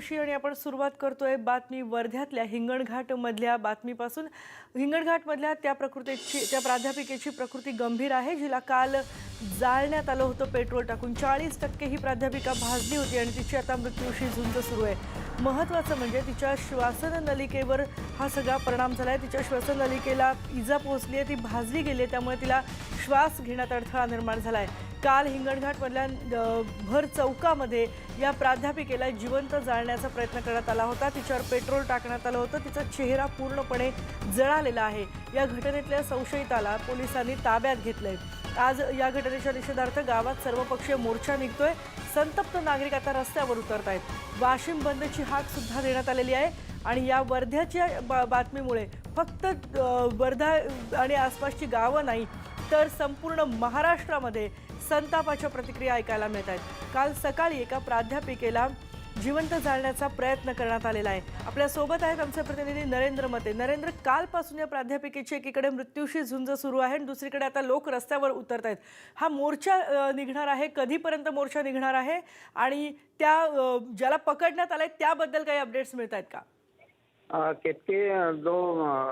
दिवशी आणि आपण सुरुवात करतोय बातमी वर्ध्यातल्या हिंगणघाट मधल्या बातमीपासून. हिंगणघाट मधल्या त्या प्रकृतीची त्या प्राध्यापिकेची प्रकृती गंभीर आहे जिला काल जाळण्यात आलं होतं पेट्रोल टाकून. चाळीस टक्के ही प्राध्यापिका भाजली होती आणि तिची आता मृत्यूशी झुंज सुरू आहे. महत्त्वाचं म्हणजे तिच्या श्वासन नलिकेवर हा सगळा परिणाम झाला आहे तिच्या श्वासन नलिकेला इजा पोहोचली आहे ती भाजली गेली आहे त्यामुळे तिला श्वास घेण्यात अडथळा निर्माण झाला आहे काल हिंगणघाटमधल्या भर चौकामध्ये या प्राध्यापिकेला जिवंत जाळण्याचा प्रयत्न करण्यात आला होता. तिच्यावर पेट्रोल टाकण्यात आलं होतं. तिचा चेहरा पूर्णपणे जळालेला आहे. या घटनेतल्या संशयिताला पोलिसांनी ताब्यात घेतलंय. आज या घटनेच्या निषेधार्थ गावात सर्वपक्षीय मोर्चा निघतोय. संतप्त नागरिक आता रस्त्यावर उतरत आहेत वाशिम बंदची हाक सुद्धा देण्यात आलेली आहे. आणि या वर्ध्याच्या बा- बातमीमुळे फक्त वर्धा आणि आसपासची गावं नाही तर संपूर्ण महाराष्ट्रामध्ये संतापाच्या प्रतिक्रिया ऐकायला मिळत आहेत काल सकाळी एका प्राध्यापिकेला जिवंत जाळण्याचा प्रयत्न करण्यात आलेला आहे. आपल्यासोबत आहेत आमचे प्रतिनिधी नरेंद्र मते. नरेंद्र कालपासून या प्राध्यापिकेची एकीकडे मृत्यूशी झुंज सुरू आहे आणि दुसरीकडे आता लोक रस्त्यावर उतरत आहेत हा मोर्चा निघणार आहे? कधीपर्यंत मोर्चा निघणार आहे? आणि त्या ज्याला पकडण्यात आलाय त्याबद्दल काही अपडेट्स मिळत आहेत का? केतकी जो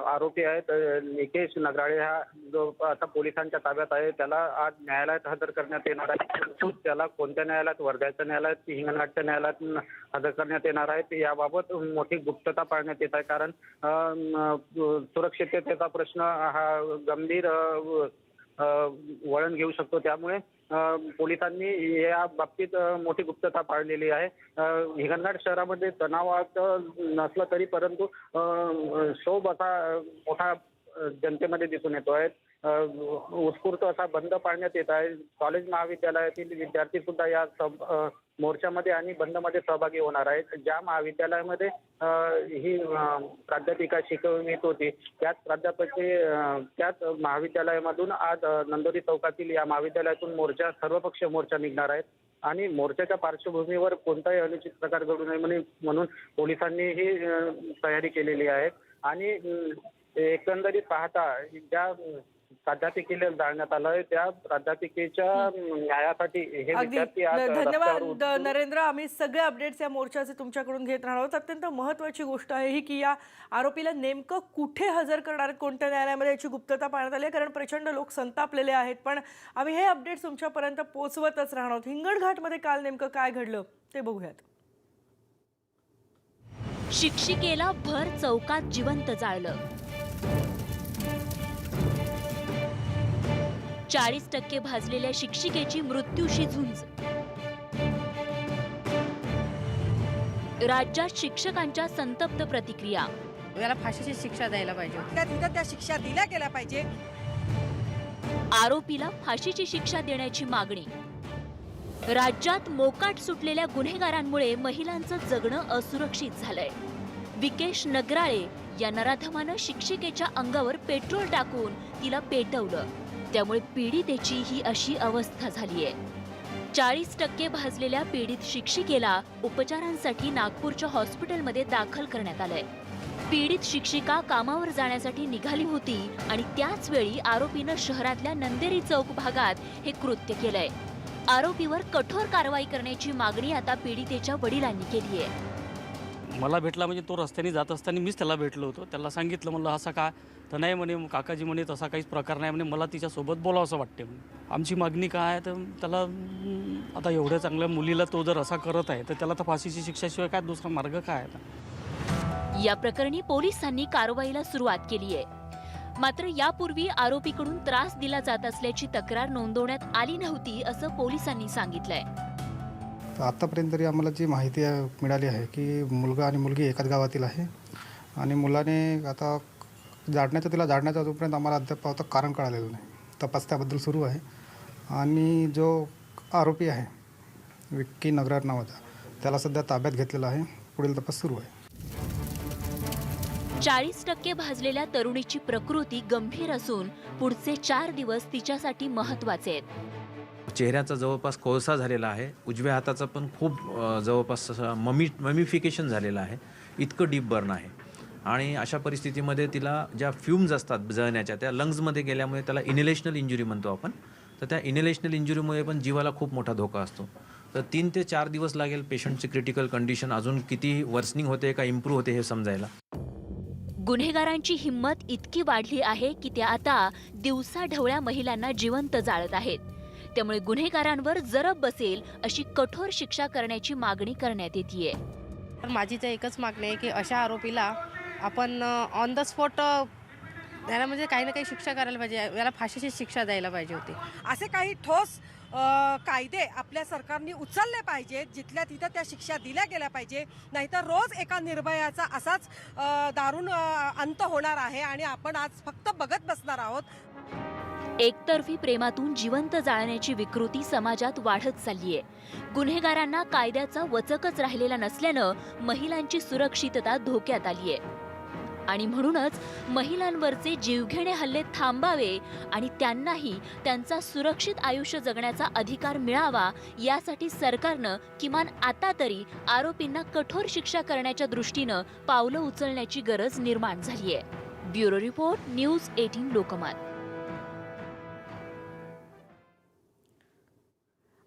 आरोपी आहे निकेश नगराळे हा जो आता पोलिसांच्या ताब्यात आहे त्याला आज न्यायालयात हजर करण्यात येणार आहे. त्याला कोणत्या न्यायालयात? वर्ध्याच्या न्यायालयात की हिंगणघाटच्या न्यायालयात हजर करण्यात येणार आहे? ते याबाबत मोठी गुप्तता पाळण्यात येत आहे. कारण सुरक्षिततेचा प्रश्न हा गंभीर वळण घेऊ शकतो. त्यामुळे पोलिसांनी या बाबतीत मोठी गुप्तता पाळलेली आहे. हिंगणघाट शहरामध्ये तणावात नसलं तरी परंतु शोभ असा मोठा जनतेमध्ये दिसून येतो आहे. उत्स्फूर्त असा बंद पाळण्यात येत आहे. कॉलेज महाविद्यालयातील विद्यार्थी सुद्धा या सब मोर्चामध्ये आणि बंदमध्ये सहभागी होणार आहेत. ज्या महाविद्यालयामध्ये ही प्राध्यापिका शिकवणीत होती त्याच प्राध्यापकी त्याच महाविद्यालयामधून आज नंदोरी चौकातील या महाविद्यालयातून मोर्चा सर्वपक्ष मोर्चा निघणार आहेत आणि मोर्चाच्या पार्श्वभूमीवर कोणताही अनुचित प्रकार घडू नये म्हणून म्हणून पोलिसांनी ही तयारी केलेली आहे. आणि एकंदरीत पाहता ज्या प्राध्यापिकेला जाळण्यात आलं आहे. त्या प्राध्यापिकेच्या न्यायासाठी हे अगदी. विद्यार्थी आज रस्त्यावर धन्यवाद उतरून- नरेंद्र. आम्ही सगळे अपडेट्स या मोर्चाचे तुमच्याकडून घेत राहणार आहोत. अत्यंत महत्वाची गोष्ट आहे ही की या आरोपीला नेमकं कुठे हजर करणार आहेत कोणत्या न्यायालयामध्ये याची गुप्तता पाळण्यात आली आहे? कारण प्रचंड लोक संतापलेले आहेत. पण आम्ही हे अपडेट्स तुमच्यापर्यंत पोहोचवतच राहणार आहोत. हिंगणघाटमध्ये काल नेमकं काय घडलं ते बघूयात. शिक्षिकेला भर चौकात जिवंत जाळलं. चाळीस टक्के भाजलेल्या शिक्षिकेची मृत्यूशी झुंज. राज्यात शिक्षकांच्या संतप्त प्रतिक्रिया. याला फाशीची शिक्षा द्यायला पाहिजे त्या तिथं त्या शिक्षा दिल्या गेल्या पाहिजे. आरोपीला फाशीची शिक्षा देण्याची मागणी. राज्यात मोकाट सुटलेल्या गुन्हेगारांमुळे महिलांचं जगणं असुरक्षित झालंय. विकेश नगराळे या नराधमानं शिक्षिकेच्या अंगावर पेट्रोल टाकून तिला पेटवलं. त्यामुळे पीडितेची ही अशी अवस्था झाली आहे चाळीस टक्के भाजलेल्या पीडित शिक्षिकेला उपचारांसाठी नागपूरच्या हॉस्पिटलमध्ये दाखल करण्यात आलंय. पीडित शिक्षिका कामावर जाण्यासाठी निघाली होती आणि त्याच वेळी आरोपीनं शहरातल्या नंदेरी चौक भागात हे कृत्य केलंय. आरोपीवर कठोर कारवाई करण्याची मागणी आता पीडितेच्या वडिलांनी केली आहे मला भेटला म्हणजे तो रस्त्याने जात असताना मीच त्याला भेटलो होतो. त्याला सांगितलं म्हणलं असा का? तर नाही म्हणे मग काकाजी म्हणे तसा काहीच प्रकार नाही. म्हणे मला तिच्यासोबत बोलावं असं वाटते म्हणे आमची मागणी काय? आहे तर त्याला आता एवढ्या चांगल्या मुलीला तो जर असा करत आहे तर त्याला तर फाशीची शिक्षाशिवाय काय दुसरा मार्ग काय आहे? या प्रकरणी पोलिसांनी कारवाईला सुरुवात केली आहे. मात्र यापूर्वी आरोपीकडून त्रास दिला जात असल्याची तक्रार नोंदवण्यात आली नव्हती असं पोलिसांनी सांगितलंय. आत्तापर्यंत तरी आम्हाला जी माहिती मिळाली आहे की मुलगा आणि मुलगी एकाच गावातील आहे आणि मुलाने आता जाडण्याचा तिला जाडण्याचा जोपर्यंत आम्हाला अद्याप आता कारण कळालेलं नाही. तपास त्याबद्दल सुरू आहे. आणि जो आरोपी आहे विक्की नगरार नावाचा त्याला सध्या ताब्यात घेतलेला आहे. पुढील तपास सुरू आहे. चाळीस टक्के भाजलेल्या तरुणीची प्रकृती गंभीर असून पुढचे चार दिवस तिच्यासाठी महत्त्वाचे आहेत. चेहऱ्याचा जवळपास कोळसा झालेला आहे. उजव्या हाताचा पण खूप जवळपास ममी ममिफिकेशन झालेलं आहे. इतकं डीप बर्न आहे. आणि अशा परिस्थितीमध्ये तिला ज्या फ्युम्स असतात जळण्याच्या त्या लंग्समध्ये गेल्यामुळे त्याला इनिलेशनल इंजुरी म्हणतो आपण. तर त्या इनिलेशनल इंजुरीमुळे पण जीवाला खूप मोठा धोका असतो. तर तीन ते चार दिवस लागेल पेशंटची क्रिटिकल कंडिशन. अजून किती वर्सनिंग होते का इम्प्रूव्ह होते हे समजायला. गुन्हेगारांची हिंमत इतकी वाढली आहे की त्या आता दिवसा ढवळ्या महिलांना जिवंत जाळत आहेत. त्यामुळे गुन्हेगारांवर जरब बसेल अशी कठोर शिक्षा करण्याची मागणी करण्यात येते तर माझी तर एकच मागणी आहे की अशा आरोपीला आपण ऑन द स्पॉट त्याला म्हणजे काही ना काही शिक्षा करायला पाहिजे. याला फाशीची शिक्षा द्यायला पाहिजे होती. असे काही ठोस कायदे आपल्या सरकारने उचलले पाहिजेत जिथल्या तिथं त्या शिक्षा दिल्या गेल्या पाहिजे. नाहीतर रोज एका निर्भयाचा असाच दारुण अंत होणार आहे आणि आपण आज फक्त बघत बसणार आहोत. एकतर्फी प्रेमातून जिवंत जाळण्याची विकृती समाजात वाढत चालली आहे गुन्हेगारांना कायद्याचा वचकच राहिलेला नसल्यानं महिलांची सुरक्षितता धोक्यात आली आहे आणि म्हणूनच महिलांवरचे जीवघेणे हल्ले थांबावे आणि त्यांनाही त्यांचा सुरक्षित आयुष्य जगण्याचा अधिकार मिळावा यासाठी सरकारनं किमान आता तरी आरोपींना कठोर शिक्षा करण्याच्या दृष्टीनं पावलं उचलण्याची गरज निर्माण झाली आहे bureau report news eighteen Lokmat.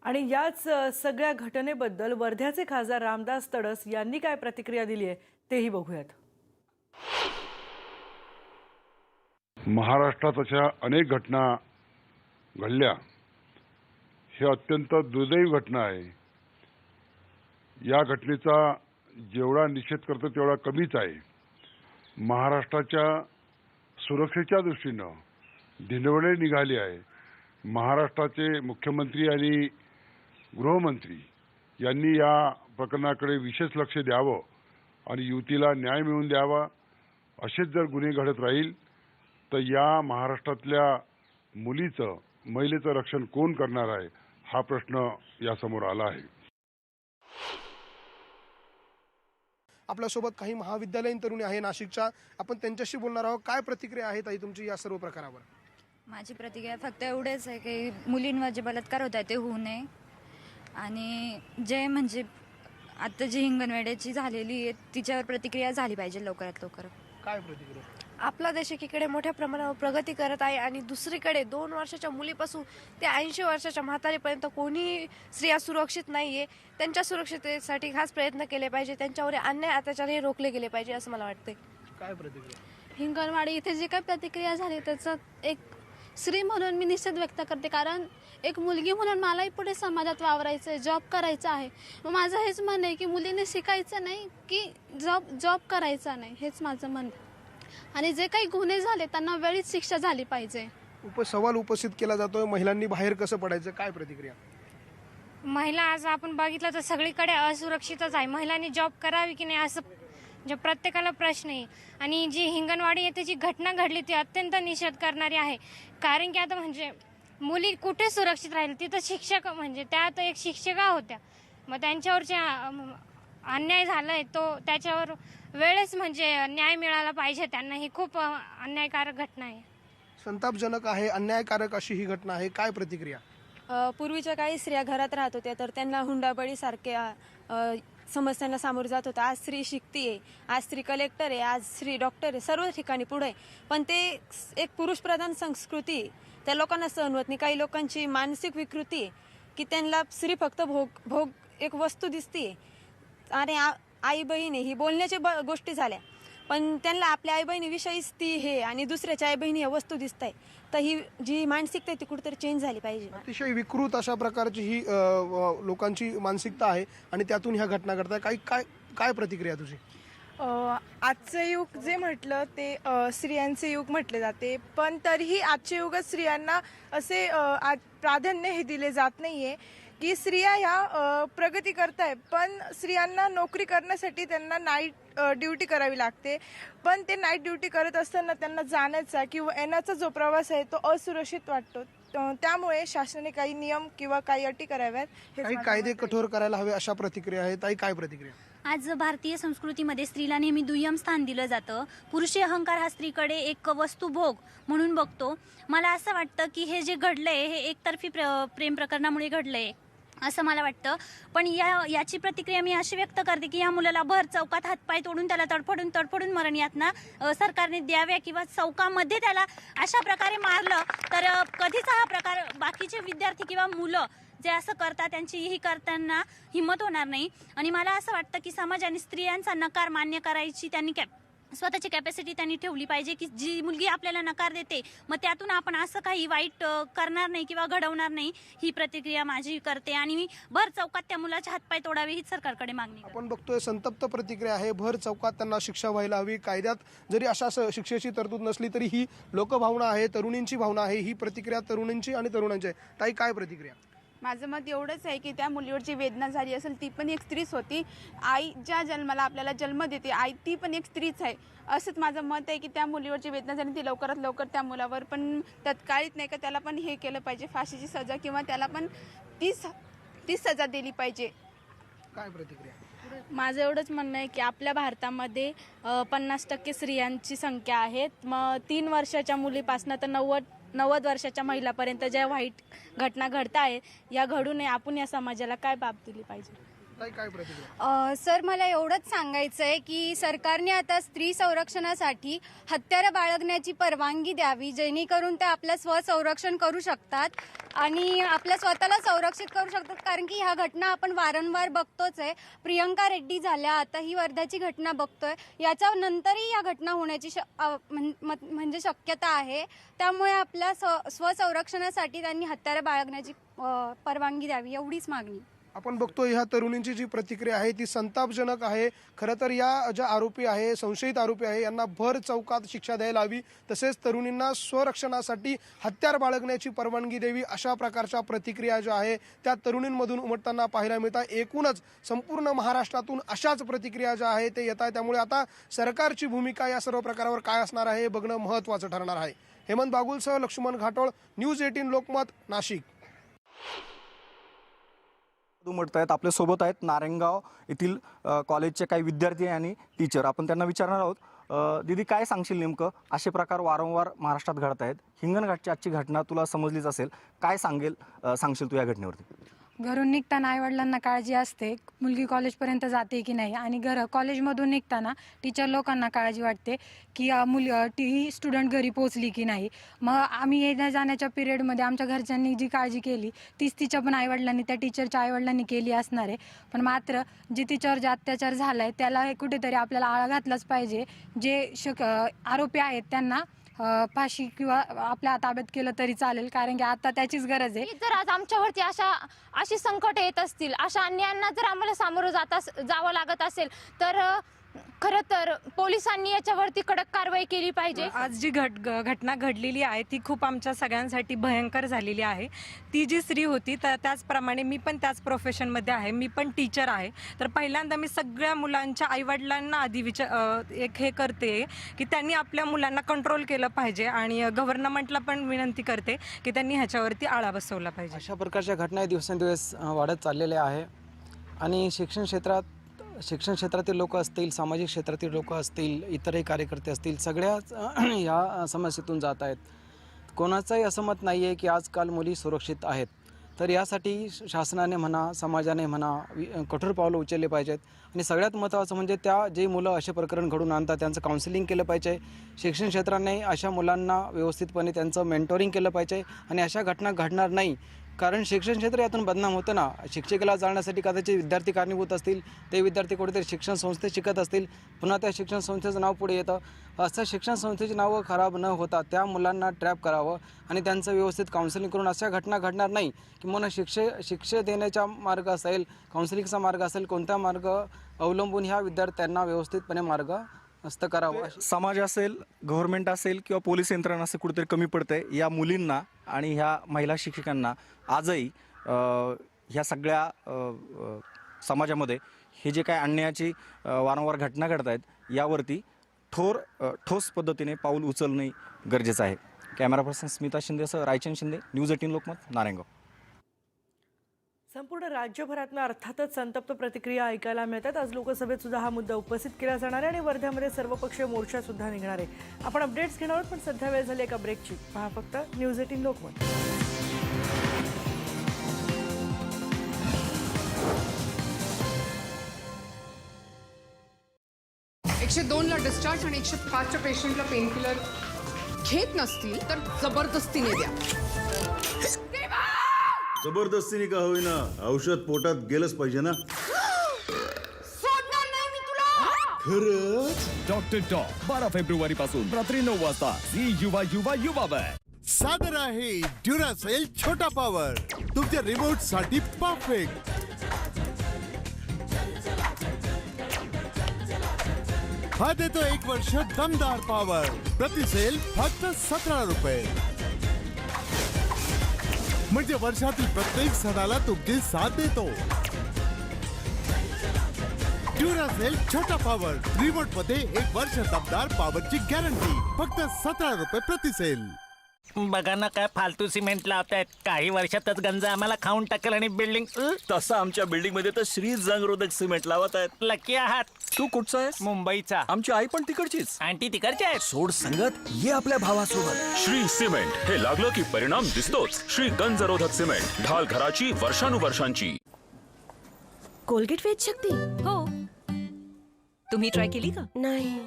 आणि याच सगळ्या घटनेबद्दल वर्ध्याचे खासदार रामदास तडस यांनी काय प्रतिक्रिया दिली आहे तेही बघूयात. महाराष्ट्रात अशा अनेक घटना घडल्या. हे अत्यंत दुर्दैव घटना आहे. या घटनेचा जेवढा निषेध करतो तेवढा कमीच आहे. महाराष्ट्राच्या सुरक्षेच्या दृष्टीनं धिंडवडे निघाले आहे. महाराष्ट्राचे मुख्यमंत्री आणि गृहमंत्री यांनी या प्रकरणाकडे विशेष लक्ष द्यावं आणि युतीला न्याय मिळवून द्यावा असेच जर गुन्हे घडत राहील तर या महाराष्ट्रातल्या मुलीचं महिलेचं रक्षण कोण करणार आहे हा प्रश्न यासमोर आला आहे. आपल्यासोबत काही महाविद्यालयीन तरुणी आहे नाशिकच्या. आपण त्यांच्याशी बोलणार आहोत. काय प्रतिक्रिया आहे ताई तुमची या सर्व प्रकारावर? माझी प्रतिक्रिया फक्त एवढेच आहे की मुलींवर जे बलात्कार होत आहे ते होऊ नये. आणि जे म्हणजे आता जी हिंगणवेड्याची झालेली आहे तिच्यावर प्रतिक्रिया झाली पाहिजे लवकरात लवकर. काय प्रतिक्रिया? आपला देश एकीकडे मोठ्या प्रमाणावर प्रगती करत आहे आणि दुसरीकडे दोन वर्षाच्या मुलीपासून ते ऐंशी वर्षाच्या म्हातारीपर्यंत कोणी स्त्रिया सुरक्षित नाही आहे त्यांच्या सुरक्षिततेसाठी खास प्रयत्न केले पाहिजे. त्यांच्यावर अन्याय अत्याचार हे रोखले गेले पाहिजे असं मला वाटते काय प्रतिक्रिया? हिंगणवाडी इथे जी काही प्रतिक्रिया झाली त्याचं एक स्त्री म्हणून मी निषेध व्यक्त करते कारण एक मुलगी म्हणून मलाही पुढे समाजात वावरायचं आहे जॉब करायचं आहे. मग माझं हेच म्हणणं आहे की मुलीने शिकायचं नाही की जॉब जॉब करायचा नाही हेच माझं म्हणणं. आणि जे काही गुन्हे झाले त्यांना वेळीच शिक्षा झाली पाहिजे. उप सवाल उपस्थित केला जातोय महिलांनी बाहेर कसं पडायचं काय प्रतिक्रिया? महिला आज आपण बघितलं तर सगळीकडे असुरक्षितच आहे. महिलांनी जॉब करावी की नाही असं जे प्रत्येकाला प्रश्न आहे. आणि जी हिंगणवाडी येथे जी घटना घडली ती अत्यंत निषेध करणारी आहे. कारण की आता म्हणजे मुली कुठे सुरक्षित राहील? तिथं शिक्षक म्हणजे त्या आता एक शिक्षिका होत्या. मग त्यांच्यावर जे अन्याय झाला आहे तो त्याच्यावर वेळेस म्हणजे न्याय मिळाला पाहिजे. त्यांना ही खूप अन्यायकारक घटना आहे. संतापजनक आहे अन्यायकारक अशी ही घटना आहे. काय प्रतिक्रिया? पूर्वीच्या काळी स्त्रिया घरात राहत होत्या तर त्यांना हुंडाबळीसारख्या समस्यांना सामोरं जात होतं. आज स्त्री शिकतीये. आज स्त्री कलेक्टर आहे. आज स्त्री डॉक्टर आहे. सर्व ठिकाणी पुढे आहे. पण ते एक पुरुषप्रधान संस्कृती त्या लोकांना सहन होत नाही. काही लोकांची मानसिक विकृती आहे की त्यांना स्त्री फक्त भोग भोग एक वस्तू दिसते आणि आ- आई बहीण आहे. ही बोलण्याच्या ब गोष्टी झाल्या. पण त्यांना आपल्या आई बहिणीविषयीच ती हे आणि दुसऱ्याच्या आई बहिणी या वस्तू दिसत आहे तर ही जी मानसिकता आहे ती कुठेतरी चेंज झाली पाहिजे. अतिशय विकृत अशा प्रकारची ही अ, लोकांची मानसिकता आहे आणि त्यातून ह्या घटना घडतात काही काय काय प्रतिक्रिया तुझी? आजचं युग जे म्हटलं ते अ, स्त्रियांचे युग म्हटले जाते. पण तरीही आजच्या युगात स्त्रियांना असे अ, प्राधान्य हे दिले जात नाहीये. की स्त्रिया ह्या प्रगती करताय पण स्त्रियांना नोकरी करण्यासाठी त्यांना नाईट ड्युटी करावी लागते. पण ते नाईट ड्युटी करत असताना त्यांना जाण्याचा किंवा येण्याचा जो प्रवास आहे तो असुरक्षित वाटतो. त्यामुळे शासनाने काही नियम किंवा काही अटी कराव्यात काही कायदे. कठोर करायला हवे अशा प्रतिक्रिया आहेत. ताई काय प्रतिक्रिया? आज भारतीय संस्कृतीमध्ये स्त्रीला नेहमी दुय्यम स्थान दिलं जातं. पुरुषी अहंकार हा स्त्रीकडे एक वस्तुभोग म्हणून बघतो. मला असं वाटतं की हे जे घडलंय हे एकतर्फी प्र प्रेम प्रकरणामुळे घडलंय. असं मला वाटतं. पण या याची प्रतिक्रिया मी अशी व्यक्त करते की या मुलाला भर चौकात हातपाय तोडून त्याला तडफडून तडफडून मरण यातना सरकारने द्याव्या किंवा चौकामध्ये त्याला अशा प्रकारे मारलं तर कधीच हा प्रकार बाकीचे विद्यार्थी किंवा मुलं जे असं करतात त्यांची ही करताना हिंमत होणार नाही. आणि मला असं वाटतं की समाजाने स्त्रियांचा नकार मान्य करायची त्यांनी कॅप स्वतःची कॅपॅसिटी त्यांनी ठेवली पाहिजे की जी मुलगी आपल्याला नकार देते मग त्यातून आपण असं काही वाईट करणार नाही किंवा घडवणार नाही ही प्रतिक्रिया माझी करते. आणि मी भर चौकात त्या मुलाचे हातपाय तोडावे हीच सरकारकडे मागणी आपण बघतोय संतप्त प्रतिक्रिया आहे. भर चौकात त्यांना शिक्षा व्हायला हवी. कायद्यात जरी अशा स- शिक्षेची तरतूद नसली तरी ही लोकभावना आहे तरुणींची भावना आहे. ही प्रतिक्रिया तरुणींची आणि तरुणांची आहे. ताई काय प्रतिक्रिया? माझं मत एवढंच आहे की त्या मुलीवर जी वेदना झाली असेल ती पण एक स्त्रीच होती. आई ज्या जन्माला आपल्याला जन्म देते आई ती पण एक स्त्रीच आहे. असंच माझं मत आहे की त्या मुलीवर जी वेदना झाली ती लवकरात लवकर त्या मुलावर पण तत्काळीत नाही का त्याला पण हे केलं पाहिजे फाशीची सजा किंवा त्याला पण तीच तीच सजा दिली पाहिजे. काय प्रतिक्रिया? माझं एवढंच म्हणणं आहे की आपल्या भारतामध्ये पन्नास टक्के स्त्रियांची संख्या आहे मग तीन वर्षाच्या मुलीपासनं तर नव्वद नव्वद वर्षाच्या महिलापर्यंत ज्या वाईट घटना घडत आहेत या घडू नये. आपण या समाजाला काय बाब दिली पाहिजे? ताई काय प्रतिक्रिया? सर मला एवढंच सांगायचं आहे की सरकारने आता स्त्री संरक्षणासाठी हत्यारं बाळगण्याची परवानगी द्यावी जेणेकरून ते आपलं स्वसंरक्षण करू शकतात आणि आपल्या स्वतःला संरक्षित करू शकतात. कारण की ह्या घटना आपण वारंवार बघतोच आहे प्रियंका रेड्डी झाल्या आता ही वर्ध्याची घटना बघतोय. याच्यानंतरही या घटना होण्याची श अ, म्हण- म्हणजे शक्यता आहे. त्यामुळे आपल्या स्व स्वसंरक्षणासाठी त्यांनी हत्यारं बाळगण्याची अ, परवानगी द्यावी एवढीच मागणी. आपण बघतोय ह्या तरुणींची जी प्रतिक्रिया आहे ती संतापजनक आहे. खरं तर या ज्या आरोपी आहे संशयित आरोपी आहे यांना भर चौकात शिक्षा द्यायला हवी. तसेच तरुणींना स्वरक्षणासाठी हत्यार बाळगण्याची परवानगी द्यावी अशा प्रकारच्या प्रतिक्रिया ज्या आहे त्या तरुणींमधून उमटताना पाहायला मिळतात. एकूणच संपूर्ण महाराष्ट्रातून अशाच प्रतिक्रिया ज्या आहे ते येत आहे त्यामुळे आता सरकारची भूमिका या सर्व प्रकारावर काय असणार आहे हे बघणं महत्त्वाचं ठरणार आहे. हेमंत बागुलसह लक्ष्मण घाटोळ न्यूज एटीन लोकमत नाशिक. उमटत आहेत आपल्यासोबत आहेत नारायणगाव येथील कॉलेजचे काही विद्यार्थी आणि टीचर आपण त्यांना विचारणार आहोत दिदी दीदी काय सांगशील नेमकं? असे प्रकार वारंवार महाराष्ट्रात घडत आहेत. हिंगणघाटची आजची घटना तुला समजलीच असेल. काय सांगेल सांगशील तू या घटनेवरती? घरून निघताना आईवडिलांना काळजी असते मुलगी कॉलेजपर्यंत जाते की नाही? आणि घर कॉलेजमधून निघताना टीचर लोकांना काळजी वाटते की मुल ती ही स्टुडंट घरी पोचली की नाही? मग आम्ही येण्या जाण्याच्या पिरियडमध्ये आमच्या घरच्यांनी जी काळजी केली तीच तिच्या पण आईवडिलांनी त्या टीचरच्या आईवडिलांनी केली असणार आहे. पण मात्र जे तिच्यावर जे अत्याचार झाला आहे त्याला हे कुठेतरी आपल्याला आळा घातलाच पाहिजे. जे शक आरोपी आहेत त्यांना अ, फाशी किंवा आपल्या ताब्यात केलं तरी चालेल कारण की आता त्याचीच गरज आहे. जर आज आमच्यावरती अशा अशी संकट येत असतील अशा अन्यायांना जर आम्हाला सामोरं जात अस- जावं लागत असेल तर अ, खरं तर पोलिसांनी याच्यावरती कडक कारवाई केली पाहिजे. आज जी घट ग- घटना घडलेली आहे ती खूप आमच्या सगळ्यांसाठी भयंकर झालेली आहे. ती जी स्त्री होती तर त्याचप्रमाणे मी पण त्याच प्रोफेशनमध्ये आहे. मी पण टीचर आहे. तर पहिल्यांदा मी सगळ्या मुलांच्या आईवडिलांना आधी विचार अ, एक हे करते की त्यांनी आपल्या मुलांना कंट्रोल केलं पाहिजे आणि गव्हर्नमेंटला पण विनंती करते की त्यांनी ह्याच्यावरती आळा बसवला पाहिजे. अशा प्रकारच्या घटना दिवसेंदिवस अ, वाढत चाललेल्या आहे. आणि शिक्षण क्षेत्रात शिक्षण क्षेत्रातील लोक असतील सामाजिक क्षेत्रातील लोक असतील इतरही कार्यकर्ते असतील सगळ्याच ह्या समस्येतून जात आहेत. कोणाचंही असं मत नाही आहे की आजकाल मुली सुरक्षित आहेत. तर यासाठी श- शासनाने म्हणा समाजाने म्हणा वि- कठोर पावलं उचलले पाहिजेत. आणि सगळ्यात महत्त्वाचं म्हणजे त्या जे मुलं असे प्रकरण घडून आणतात त्यांचं काउन्सिलिंग केलं पाहिजे. शिक्षण क्षेत्राने अशा मुलांना व्यवस्थितपणे त्यांचं मेंटोरिंग केलं पाहिजे. आणि अशा घटना घडणार नाही कारण शिक्षण क्षेत्र यातून बदनाम होतं ना. शिक्षिकेला जाण्यासाठी कदाचित विद्यार्थी कारणीभूत असतील. ते विद्यार्थी कुठेतरी शिक्षण संस्थेत शिकत असतील. पुन्हा त्या शिक्षण संस्थेचं नाव पुढे येतं. असं शिक्षण संस्थेची नावं खराब न होता त्या मुलांना ट्रॅप करावं आणि त्यांचं व्यवस्थित काउन्सिलिंग करून अशा घटना घडणार नाही किंवा शिक्षे शिक्षे देण्याचा मार्ग असेल काउन्सिलिंगचा मार्ग असेल कोणता मार्ग अवलंबून ह्या विद्यार्थ्यांना व्यवस्थितपणे मार्ग हस्त करावा समाज असेल गव्हर्नमेंट असेल किंवा पोलीस यंत्रणा असेल कुठेतरी कमी पडतंय या मुलींना आणि ह्या महिला शिक्षकांना आजही अ, ह्या सगळ्या अ, अ, समाजामध्ये हे जे काय अ, वारंवार घटना घडत आहेत यावरती ठोर अ, ठोस पद्धतीने पाऊल उचलणे गरजेचं आहे. कॅमेरा पर्सन स्मिता शिंदेसह रायचंद शिंदे न्यूज एटीन लोकमत नारायणगाव. संपूर्ण राज्यभरातनं अर्थातच संतप्त प्रतिक्रिया ऐकायला मिळतात. आज लोकसभेत सुद्धा हा मुद्दा उपस्थित केला जाणार आहे आणि वर्ध्यामध्ये सर्वपक्षीय मोर्चा सुद्धा निघणार आहे. आपण अपडेट्स घेणार आहोत पण सध्या वेळ झाली एका ब्रेकची पहा फक्त न्यूज एटीन लोकमत. एकशे दोनला डिस्चार्ज आणि एकशे पाचच्या पेशंटला पेन किलर घेत नसतील तर जबरदस्तीने द्या. जबरदस्तीने का होईना? औषध पोटात गेलंच पाहिजे ना. खरंच? डॉक्टर टॉक बारा फेब्रुवारी पासून रात्री नऊ वाजता झी युवा युवा युवा वर सादर आहे ड्युरासेल छोटा पॉवर तुमच्या रिमोटसाठी परफेक्ट हा देतो एक वर्ष दमदार पॉवर प्रति सेल फक्त सतरा रुपये. म्हणजे वर्षातील प्रत्येक सणाला तुमची साथ देतो. ड्युरासेल छोटा पॉवर रिमोटमध्ये एक वर्ष दमदार पॉवरची गॅरंटी फक्त सतरा रुपये प्रति सेल बघा ना काय फालतू सिमेंट लावतायत. काही वर्षातच गंज आम्हाला खाऊन टाकेल आणि बिल्डिंग तसं आमच्या बिल्डिंगमध्ये तर श्री जंगरोधक सिमेंट लावत आहेत. लकी आहात. तू कुठचा आहेस? मुंबईचा. आमची आई पण तिकडचीच. आंटी तिकडचे आहेत. सोड संगत ये आपल्या भावासोबत. श्री सिमेंट हे लागलं की परिणाम दिसतोच. श्री गंजरोधक सिमेंट ढाल घराची वर्षानुवर्षांची. कोलगेट वेज शक्ती? हो. तुम्ही ट्राय केली का? नाही.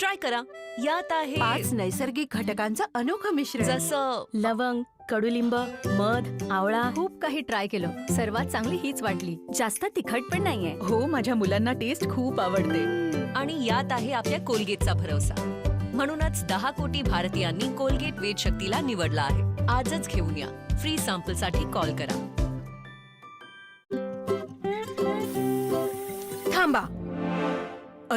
ट्राय करा. यात आहे पाच नैसर्गिक घटकांचं अनोखं मिश्रण. जसं लवंग कडुलिंब मध आवळा खूप काही ट्राय केलं. सर्वात चांगली हीच वाटली. जास्त तिखट पण नाहीये. हो माझ्या मुलांना टेस्ट खूप आवडते. आणि यात आहे आपल्या कोलगेटचा भरोसा. म्हणूनच दहा कोटी भारतीयांनी कोलगेट वेज शक्तीला निवडला आहे. आजच घेऊन या. फ्री सॅम्पलसाठी कॉल करा.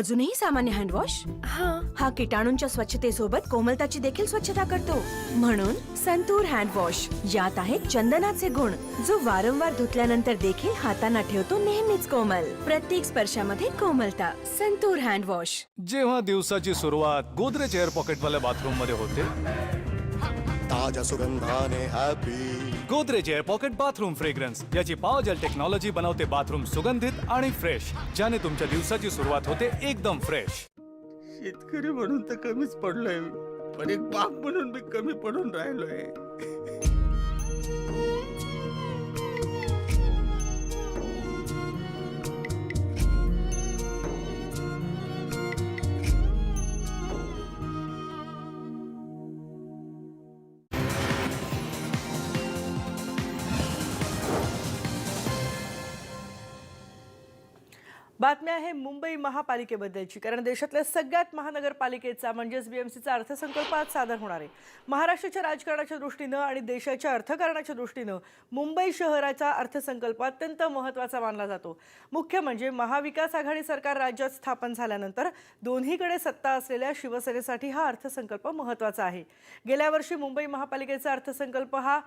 अजूनही सामान्य हँडवॉश? हा. किटाणूंच्या स्वच्छतेसोबत कोमलताची देखील स्वच्छता करतो. म्हणून संतूर हँडवॉश यात आहे चंदनाचे गुण जो वारंवार धुतल्यानंतर देखील हातांना ठेवतो नेहमीच कोमल. प्रत्येक स्पर्शामध्ये कोमलता. संतूर हँडवॉश. जेव्हा दिवसाची सुरुवात गोदरेज एअर पॉकेटवाल्या बाथरूममध्ये होते ताज्या सुगंधाने happy Godrej air pocket bathroom fragrance. याची पावजल टेक्नॉलॉजी बनवते बाथरूम सुगंधित आणि फ्रेश ज्याने तुमच्या दिवसाची सुरुवात होते एकदम फ्रेश. शेतकरी म्हणून तर कमीच पडलोय. पण एक बाप म्हणून मी कमी पडून राहिलोय. बातमी आहे मुंबई महापालिकेबद्दलची कारण देशातल्या सगळ्यात महानगरपालिकेचा म्हणजेच बीएमसीचा अर्थसंकल्प आज सादर होणार आहे. महाराष्ट्राच्या राजकारणाच्या दृष्टीनं आणि देशाच्या अर्थकारणाच्या दृष्टीनं मुंबई शहराचा अर्थसंकल्प अत्यंत महत्त्वाचा मानला जातो. मुख्य म्हणजे महाविकास आघाडी सरकार राज्यात स्थापन झाल्यानंतर दोन्हीकडे सत्ता असलेल्या शिवसेनेसाठी हा अर्थसंकल्प महत्त्वाचा आहे. गेल्या वर्षी मुंबई महापालिकेचा अर्थसंकल्प हा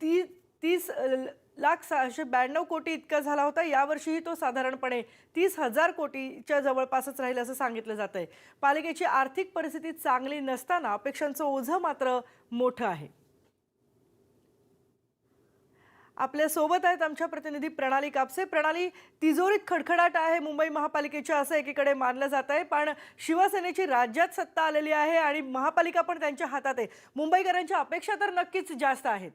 ती तीस लाख सहाशे ब्याण्णव कोटी इतका झाला होता. यावर्षीही तो साधारणपणे तीस हजार कोटीच्या जवळपासच राहील असं सांगितलं जात आहे पालिकेची आर्थिक परिस्थिती चांगली नसताना अपेक्षांचं ओझं मात्र मोठं आहे. आपल्यासोबत आहेत आमच्या प्रतिनिधी प्रणाली कापसे. प्रणाली तिजोरीत खडखडाट आहे मुंबई महापालिकेच्या असं एकीकडे मानलं जात आहे पण शिवसेनेची राज्यात सत्ता आलेली आहे आणि महापालिका पण त्यांच्या हातात आहे. मुंबईकरांच्या अपेक्षा तर नक्कीच जास्त आहेत.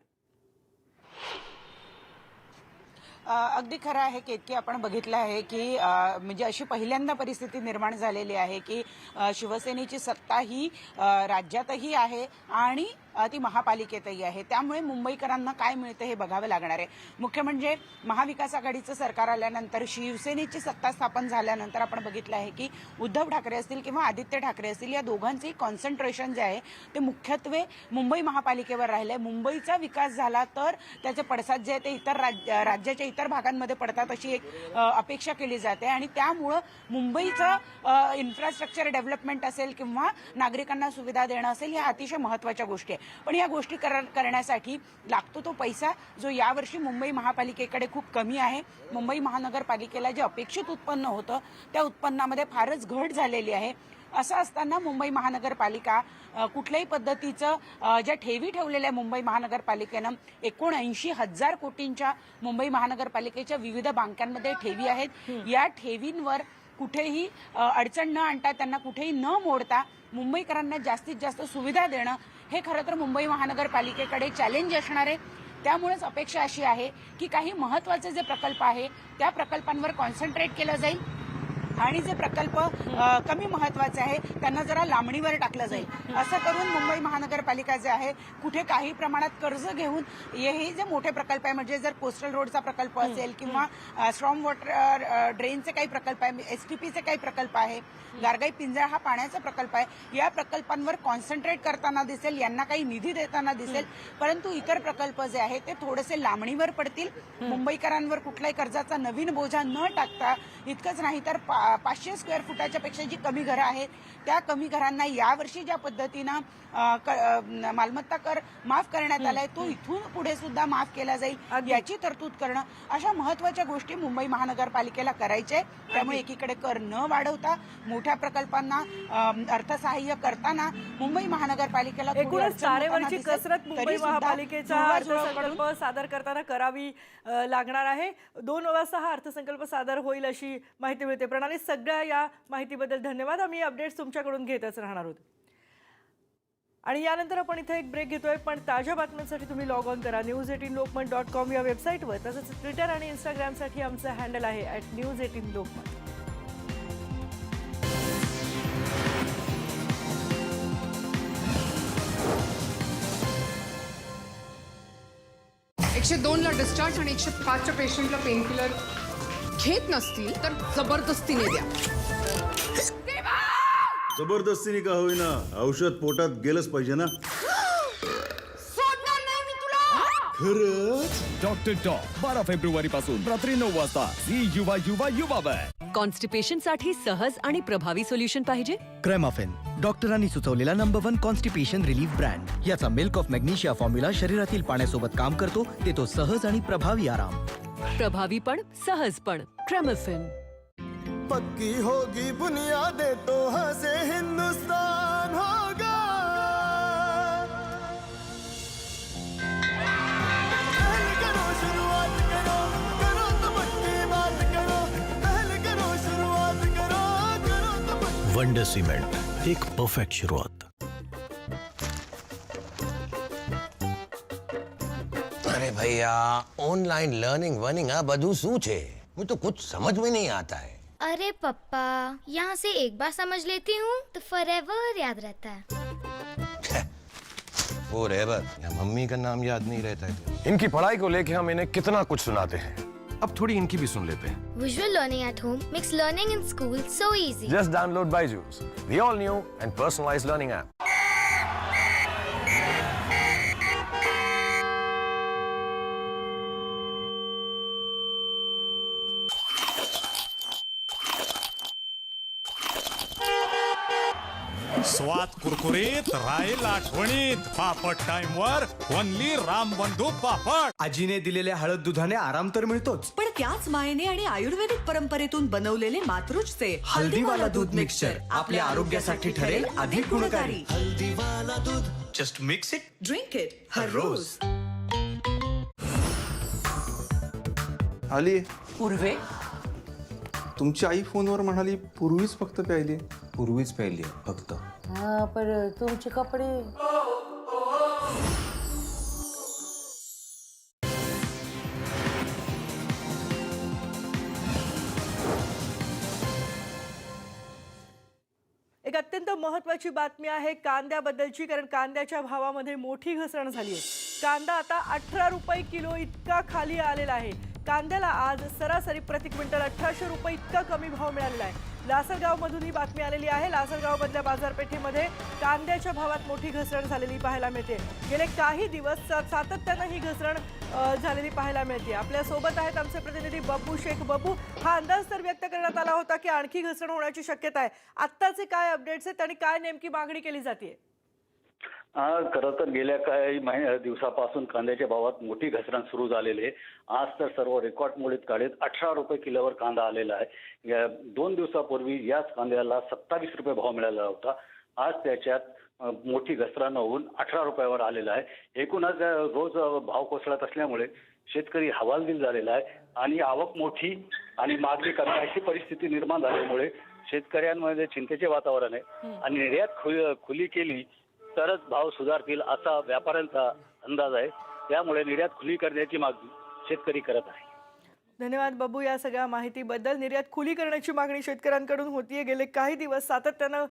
अगदी खरं आहे की इतकी आपण बघितलं आहे की म्हणजे अशी पहिल्यांदा परिस्थिती निर्माण झालेली आहे की शिवसेनेची सत्ता ही राज्यातही आहे आणि ती महापालिकेतही आहे. त्यामुळे मुंबईकरांना काय मिळतं हे बघावं लागणार आहे. मुख्य म्हणजे महाविकास आघाडीचं सरकार आल्यानंतर शिवसेनेची सत्ता स्थापन झाल्यानंतर आपण बघितलं आहे की उद्धव ठाकरे असतील किंवा आदित्य ठाकरे असतील या दोघांचंही कॉन्सन्ट्रेशन जे आहे ते मुख्यत्वे मुंबई महापालिकेवर राहिलंय. मुंबईचा विकास झाला तर त्याचे पडसाद जे आहे ते इतर राज्य राज्याच्या इतर भागांमध्ये पडतात अशी एक अपेक्षा केली जाते. आणि त्यामुळं मुंबईचं इन्फ्रास्ट्रक्चर डेव्हलपमेंट असेल किंवा नागरिकांना सुविधा देणं असेल ह्या अतिशय महत्त्वाच्या गोष्टी आहे पण या गोष्टी कर- करण्यासाठी लागतो तो पैसा जो यावर्षी मुंबई महापालिकेकडे खूप कमी आहे. मुंबई महानगरपालिकेला जे अपेक्षित उत्पन्न होतं त्या उत्पन्नामध्ये फारच घट झालेली आहे. असं असताना मुंबई महानगरपालिका कुठल्याही पद्धतीचं ज्या ठेवी ठेवलेल्या मुंबई महानगरपालिकेनं एकोणऐंशी हजार कोटींच्या मुंबई महानगरपालिकेच्या विविध बँकांमध्ये ठेवी आहेत. या ठेवींवर कुठेही अडचण न आणता त्यांना कुठेही न मोडता मुंबईकरांना जास्तीत जास्त सुविधा देणं हे खरं तर मुंबई महानगरपालिकेकडे चॅलेंज असणार आहे. त्यामुळेच अपेक्षा अशी आहे की काही महत्त्वाचे जे प्रकल्प आहे त्या प्रकल्पांवर कॉन्सन्ट्रेट केलं जाईल. आणि जे प्रकल्प कमी महत्त्वाचे आहे त्यांना जरा लांबणीवर टाकलं जाईल. असं करून मुंबई महानगरपालिका जे आहे कुठे काही प्रमाणात कर्ज घेऊन हे जे मोठे प्रकल्प आहे म्हणजे जर कोस्टल रोडचा प्रकल्प असेल किंवा स्ट्रॉंग वॉटर ड्रेनचे काही प्रकल्प आहे एसटीपीचे काही प्रकल्प आहे गारगाई पिंजरा हा पाण्याचा प्रकल्प आहे या प्रकल्पांवर कॉन्सन्ट्रेट करताना दिसेल यांना काही निधी देताना दिसेल परंतु इतर प्रकल्प जे आहे ते थोडेसे लांबणीवर पडतील. मुंबईकरांवर कुठलाही कर्जाचा नवीन बोजा न टाकता इतकंच नाही तर पा- पाचशे स्क्वेअर फुटाच्या पेक्षा जी कमी घरं आहेत त्या कमी घरांना यावर्षी ज्या पद्धतीनं मालमत्ता कर माफ करण्यात आलाय तो इथून पुढे सुद्धा माफ केला जाईल याची तरतूद करणं अशा महत्त्वाच्या गोष्टी मुंबई महानगरपालिकेला करायच्या आहे. त्यामुळे एकीकडे कर न वाढवता मोठ्या प्रकल्पांना अर्थसहाय्य करताना मुंबई महानगरपालिकेला एकूणच तारेवरची. कसरत मुंबई महापालिकेचा अर्थसंकल्प सादर करताना करावी लागणार आहे. दोन वाजता हा अर्थसंकल्प सादर होईल अशी माहिती मिळते. प्रणाली सगळ्या या माहितीबद्दल धन्यवाद. आम्ही अपडेट्स तुमच्याकडून घेतच राहणार आहोत. आणि यानंतर आपण इथे एक ब्रेक घेतोय पण ताज्या बातम्यांसाठी तुम्ही लॉग ऑन करा. News eighteen Lokmat dot com या वेबसाईटवर तसंच ट्विटर आणि इंस्टाग्रामसाठी आमचं हँडल आहे ॲट न्यूज एटीन लोकमत एकशे दोनला डिस्चार्ज आणि एकशे पाचच्या पेशंटला पेनकिलर घेत नसतील तर जबरदस्तीने द्या. जबरदस्तीने का होईना? औषध पोटात गेलंच पाहिजे ना. सोडणार नाही मी तुला. खरंच? डॉक्टर टॉक बारा फेब्रुवारी पासून रात्री नऊ वाजता. झी युवा युवा युवा कॉन्स्टिपेशनसाठी सहज आणि प्रभावी सोल्युशन पाहिजे? क्रेमाफेन डॉक्टरांनी सुचवलेला number one constipation relief brand याचा मिल्क ऑफ मॅग्नेशिया फॉर्म्युला शरीरातील पाण्यासोबत काम करतो देतो सहज आणि प्रभावी आराम. प्रभावी पण सहज पण क्रेमफिन पक्की होगी बुनियादें तो हंसे हिंदुस्तान होगा। पहले करो शुरुआत करो करो तो पक्की बात करो। पहले करो शुरुआत करो करो तो पक्की। वंडर सिमेंट एक परफेक्ट शुरुआत। अरे भैया ऑनलाइन लर्निंग वर्निंग आ બધું શું છે मुझे तो कुछ समझ में नहीं आता है अरे पप्पा यहाँ से एक बार समझ लेती हूँ तो फॉरएवर याद रहता है वो रेवर या मम्मी का नाम याद नहीं रहता है इनकी पढ़ाई को लेके हम इन्हें कितना कुछ सुनाते हैं अब थोड़ी इनकी भी सुन लेते हैं visual learning at home makes learning in school so easy just download Byju's the all new and personalised learning app कुरकुरीत राहील आठवणीत. पापड टाइम वर वनली राम बंधू पापड. आजीने दिलेल्या हळद दुधाने आराम तर मिळतोच. पण त्याच मायेने आणि आयुर्वेदिक परंपरेतून बनवलेले मातृजचे हल्दीवाला दूध मिक्सचर आपल्या आरोग्यासाठी ठरेल अधिक गुणकारी. हल्दीवाला दूध. Just mix it drink it हर रोज. आली. पूर्वे तुमची आई फोनवर म्हणाली पूर्वीच फक्त प्यायली. पूर्वीच प्यायली फक्त. हा पर तुमचे कपडे एक अत्यंत महत्वाची बातमी आहे कांद्याबद्दलची कारण कांद्याच्या भावामध्ये मोठी घसरण झाली आहे. कांदा आता अठरा रुपये किलो इतका खाली आलेला आहे. कांद्याला आज सरासरी प्रति क्विंटल अठराशे रुपये इतका कमी भाव मिळालेला आहे. लासलगावमधून ही बातमी आलेली आहे. लासलगावमधल्या बाजारपेठेमध्ये कांद्याच्या भावात मोठी घसरण झालेली पाहायला मिळते. गेले काही दिवस सातत्यानं ही घसरण झालेली पाहायला मिळते. आपल्यासोबत आहेत आमचे प्रतिनिधी बब्बू शेख. बब्बू हा अंदाज तर व्यक्त करण्यात आला होता की आणखी घसरण होण्याची शक्यता आहे. आत्ताचे काय अपडेट्स आहेत आणि काय नेमकी मागणी केली जाते आहे खरं तर गेल्या काही महिन्या दिवसापासून कांद्याच्या भावात मोठी घसरण सुरू झालेली आहे. आज तर सर्व रेकॉर्ड मोडीत काढीत अठरा रुपये किलोवर कांदा आलेला आहे. या दोन दिवसापूर्वी याच कांद्याला सत्तावीस रुपये भाव मिळाला होता. आज त्याच्यात मोठी घसरण होऊन अठरा रुपयावर आलेला आहे. एकूणच रोज भाव कोसळत असल्यामुळे शेतकरी हवालदिल झालेला आहे आणि आवक मोठी आणि मागणी कमी अशी परिस्थिती निर्माण झाल्यामुळे शेतकऱ्यांमध्ये चिंतेचे वातावरण आहे. आणि निर्यात खुली केली तरच भाव सुधारतील असा व्यापाऱ्यांचा अंदाज आहे. त्यामुळे निर्यात खुली करण्याची मागणी शेतकरी करत आहे. धन्यवाद बाबू. या सगळ्या माहितीबद्दल निर्यात खुली करण्याची मागणी शेतकऱ्यांकडून होतीये. गेले काही दिवस सातत्यानं